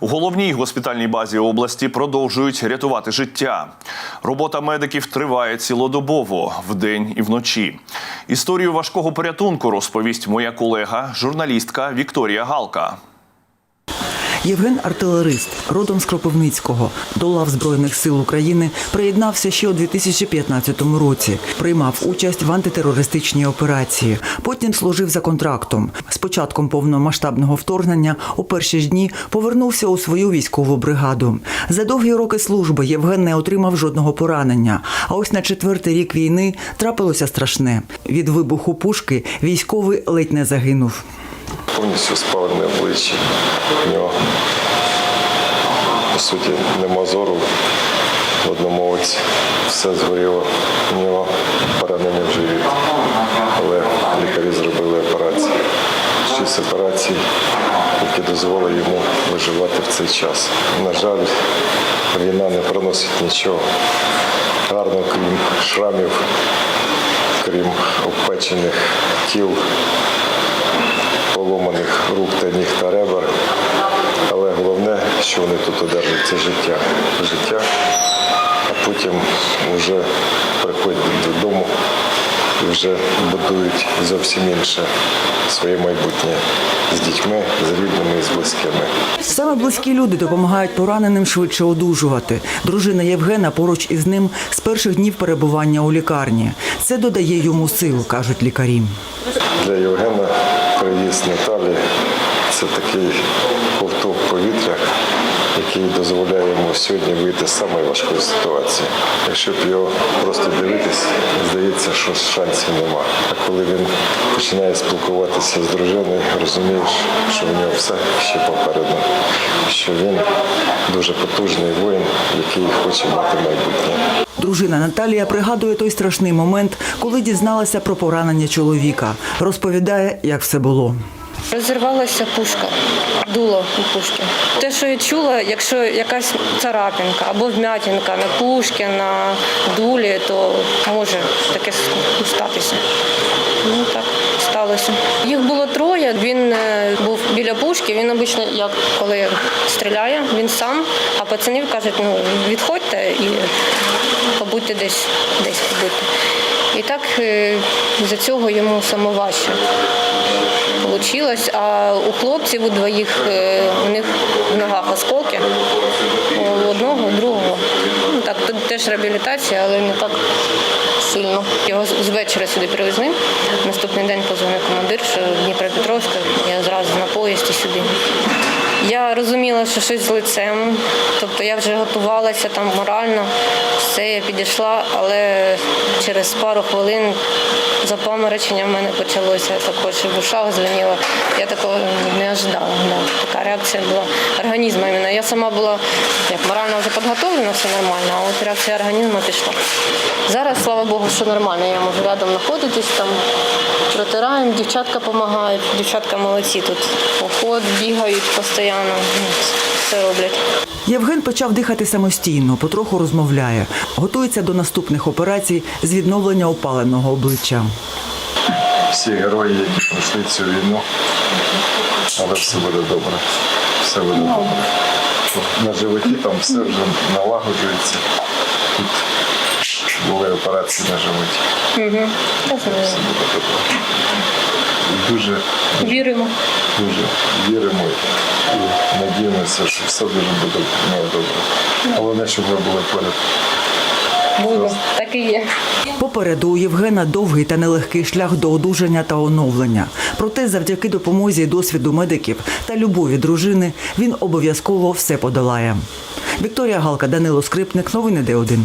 У головній госпітальній базі області продовжують рятувати життя. Робота медиків триває цілодобово вдень і вночі. Історію важкого порятунку розповість моя колега, журналістка Вікторія Галка. Євген артилерист, родом з Кропивницького, до лав Збройних сил України приєднався ще у 2015 році. Приймав участь в антитерористичній операції. Потім служив за контрактом. З початком повномасштабного вторгнення у перші ж дні повернувся у свою військову бригаду. За довгі роки служби Євген не отримав жодного поранення. А ось на четвертий рік війни трапилося страшне. Від вибуху пушки військовий ледь не загинув. Повністю спалене обличчя. У нього, по суті, нема зору в одному оці. Все згоріло. У нього поранення в живіт. Але лікарі зробили операцію. Шість операцій, які дозволили йому виживати в цей час. На жаль, війна не приносить нічого. Гарно, крім шрамів, крім обпечених тіл, поломаних рук та ніг та ребер. Але головне, що вони тут одержать, це життя. Життя, а потім вже приходять додому і вже будують зовсім інше своє майбутнє з дітьми, з рідними і з близькими. Саме близькі люди допомагають пораненим швидше одужувати. Дружина Євгена поруч із ним з перших днів перебування у лікарні. Це додає йому сил, кажуть лікарі. Для Євгена приїзд Наталі це такий який дозволяє йому сьогодні вийти з самої важкої ситуації. Якщо б його просто дивитись, здається, що шансів нема. А коли він починає спілкуватися з дружиною, розумієш, що в нього все ще попереду, що він дуже потужний воїн, який хоче мати майбутнє. Дружина Наталія пригадує той страшний момент, коли дізналася про поранення чоловіка. Розповідає, як все було. Розірвалася пушка, дуло у пушки. Те, що я чула, якщо якась царапинка або вмятинка на пушці, на дулі, то може таке статися. Ну так сталося. Їх було троє. Він е, був біля пушки. Він обично, як коли стріляє, він сам, а пацанів кажуть, ну відходьте і побудьте десь, десь побудьте. І так е, за цього йому самоважче получилось. А у хлопців у двоїх е, у них в ногах осколки. У одного, у другого. Ну, так, тут теж реабілітація, але не так сильно. Його з вечора сюди привезли. Наступний день позвонив командир, що Дніпропетровська, я зразу на поїзді сюди. Я розуміла, що щось з лицем, тобто я вже готувалася там морально, все, я підійшла, але через пару хвилин запаморочення в мене почалося також і в ушах дзвеніло. Я такого не ожидала. Да. Така реакція була організму. Я сама була як морально вже підготовлена, все нормально, а от реакція організму пішла. Зараз, слава Богу, що нормально. Я можу рядом знаходитись, там протираємо, дівчатка допомагають. Дівчатка молодці тут. Уход, бігають постійно, ну, все роблять. Євген почав дихати самостійно, потроху розмовляє, готується до наступних операцій з відновлення опаленого обличчя. Всі герої, які пройшли цю війну, але все буде добре. Все буде добре. На животі там все вже налагоджується. Тут були операції на животі. Знаю. Все буде добре. Дуже, Віримо. дуже віримо і надіємося, що все дуже буде добре. Головне, щоб ви були поряд. Буде. Так і є. Попереду у Євгена довгий та нелегкий шлях до одужання та оновлення. Проте, завдяки допомозі і досвіду медиків та любові дружини, він обов'язково все подолає. Вікторія Галка, Данило Скрипник, новини Д1.